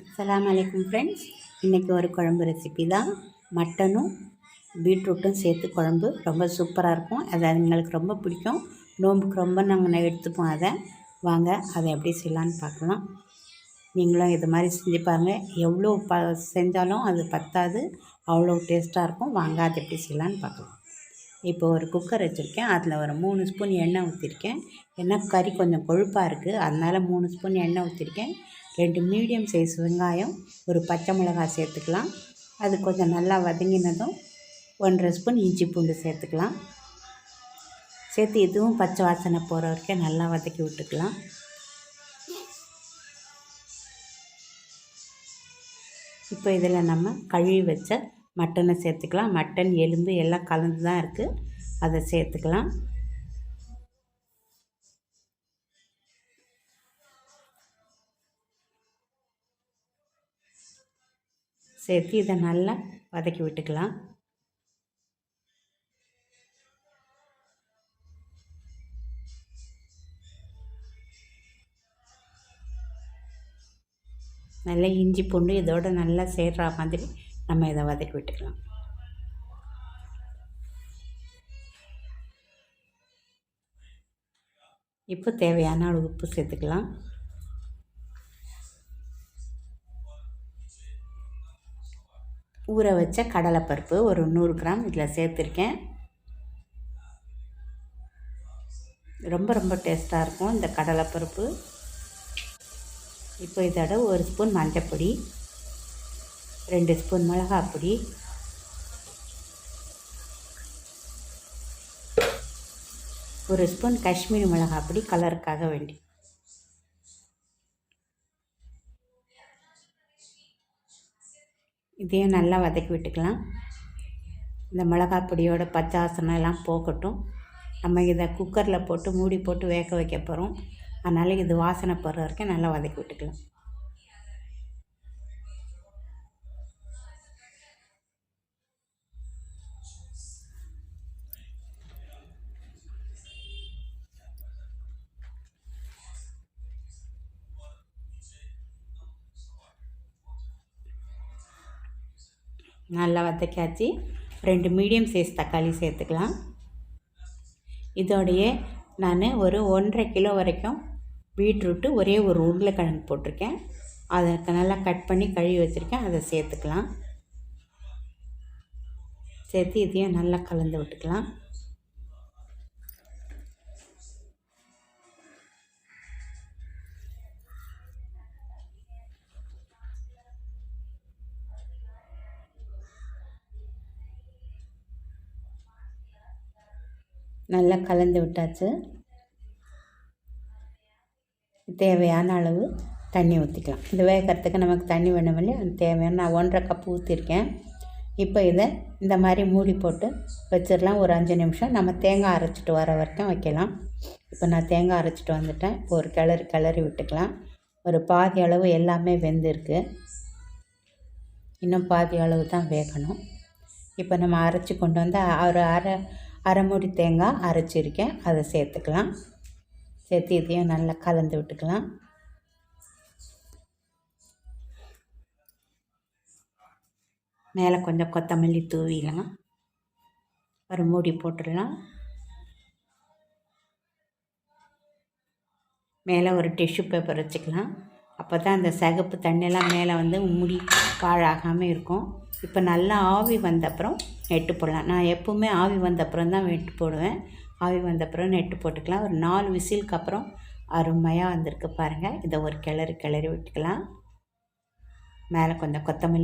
அஸ்லாம் வலைக்கம் ஃப்ரெண்ட்ஸ். இன்றைக்கி ஒரு குழம்பு ரெசிபி தான். மட்டனும் பீட்ரூட்டும் சேர்த்து குழம்பு. ரொம்ப சூப்பராக இருக்கும். அது எங்களுக்கு ரொம்ப பிடிக்கும். நோம்புக்கு ரொம்ப நாங்கள் எடுத்துப்போம் அதை. வாங்க அதை எப்படி செய்யலான்னு பார்க்கலாம். நீங்களும் இது மாதிரி செஞ்சு பாருங்கள் எவ்வளோ ப செஞ்சாலும் அது பத்தாது. அவ்வளோ டேஸ்ட்டாக இருக்கும். வாங்க அதை எப்படி செய்யலான்னு பார்க்கலாம். இப்போ ஒரு குக்கர் வச்சுருக்கேன். அதில் ஒரு மூணு ஸ்பூன் எண்ணெய் ஊற்றிருக்கேன் எண்ணெய் கறி கொஞ்சம் கொழுப்பாக இருக்குது அதனால் மூணு ஸ்பூன் எண்ணெய் ஊற்றிருக்கேன் ரெண்டு மீடியம் சைஸ் வெங்காயம் ஒரு பச்சை மிளகாய் சேர்த்துக்கலாம். அது கொஞ்சம் நல்லா வதங்கினதும் ஒன்றரை ஸ்பூன் இஞ்சி பூண்டு சேர்த்துக்கலாம். சேர்த்து இதுவும் பச்சை வாசனை போகிற வரைக்கும் நல்லா வதக்கி விட்டுக்கலாம். இப்போ இதில் நம்ம கழுவி வச்ச மட்டனை சேர்த்துக்கலாம். மட்டன் எலும்பு எல்லாம் கலந்து தான் இருக்குது அதை சேர்த்துக்கலாம். சேர்த்து இதை நல்லா வதக்கி விட்டுக்கலாம். நல்லா இஞ்சி பூண்டு இதோட நல்லா சேர்ற மாதிரி நம்ம இதை வதக்கி விட்டுக்கலாம். இப்போ தேவையான அளவு உப்பு சேர்த்துக்கலாம். ஊற வச்ச கடலைப்பருப்பு ஒரு நூறு கிராம் இதில் சேர்த்துருக்கேன். ரொம்ப ரொம்ப டேஸ்ட்டாக இருக்கும் இந்த கடலைப்பருப்பு. இப்போ இதோட ஒரு ஸ்பூன் மஞ்சப்பொடி. ரெண்டு ஸ்பூன் மிளகாப்பொடி ஒரு ஸ்பூன் காஷ்மீரி மிளகாப்பொடி கலருக்காக வேண்டி. இதையும் நல்லா வதக்கி விட்டுக்கலாம். இந்த மிளகாய் பொடியோட பச்சாசனம் எல்லாம் போகட்டும். நம்ம இதை குக்கரில் போட்டு மூடி போட்டு வேக வைக்க போகிறோம் அதனால் இது வாசனை போடுற வரைக்கும் நல்லா வதக்கி விட்டுக்கலாம். நல்லா வதக்காச்சு ரெண்டு மீடியம் சைஸ் தக்காளி சேர்த்துக்கலாம். இதோடைய நான் ஒரு ஒன்றரை கிலோ வரைக்கும் பீட்ரூட்டு ஒரே ஒரு உருளைக்கிழங்கு போட்டிருக்கேன். அதை நல்லா கட் பண்ணி கழுவி வச்சுருக்கேன். அதை சேர்த்துக்கலாம். சேர்த்து இதையும் நல்லா கலந்து விட்டுக்கலாம். நல்லா கலந்து விட்டாச்சு. தேவையான அளவு தண்ணி ஊற்றிக்கலாம் இது வேகிறதுக்கு நமக்கு தண்ணி வேணும் இல்லையா? அது தேவையான நான் ஒன்றரை கப்பு ஊற்றிருக்கேன் இப்போ இதை இந்த மாதிரி மூடி போட்டு வச்சிடலாம். ஒரு அஞ்சு நிமிஷம். நம்ம தேங்காய் அரைச்சிட்டு வர வரைக்கும் வைக்கலாம். இப்போ நான் தேங்காய் அரைச்சிட்டு வந்துட்டேன். இப்போ ஒரு கிளறி கிளறி விட்டுக்கலாம். ஒரு பாதி அளவு எல்லாமே வெந்திருக்கு. இன்னும் பாதி அளவு தான் வேகணும். இப்போ நம்ம அரைச்சி கொண்டு வந்து ஒரு அரை அரை மூடி தேங்காய் அரைச்சிருக்கேன். அதை சேர்த்துக்கலாம். சேர்த்து இதையும் நல்லா கலந்து விட்டுக்கலாம். மேலே கொஞ்சம் கொத்தமல்லி தூவிடலாம். ஒரு மூடி போட்டுடலாம். மேலே ஒரு டிஷ்யூ பேப்பர் வச்சுக்கலாம். அப்போ தான் அந்த சகப்பு தண்ணியெல்லாம் மேலே வந்து முடி பாழாகாமல் இருக்கும். இப்போ நல்லா ஆவி வந்த அப்புறம் நெட்டு போடலாம். நான் எப்போவுமே ஆவி வந்த அப்புறம் தான் நெட்டு போடுவேன். ஆவி வந்த அப்புறம் நெட்டு போட்டுக்கலாம். ஒரு நாலு விசிலுக்கு அப்புறம் அருமையாக வந்திருக்கு பாருங்கள் இதை ஒரு கிளறி கிளறி விட்டுக்கலாம். மேலே கொஞ்சம் கொத்தமல்லி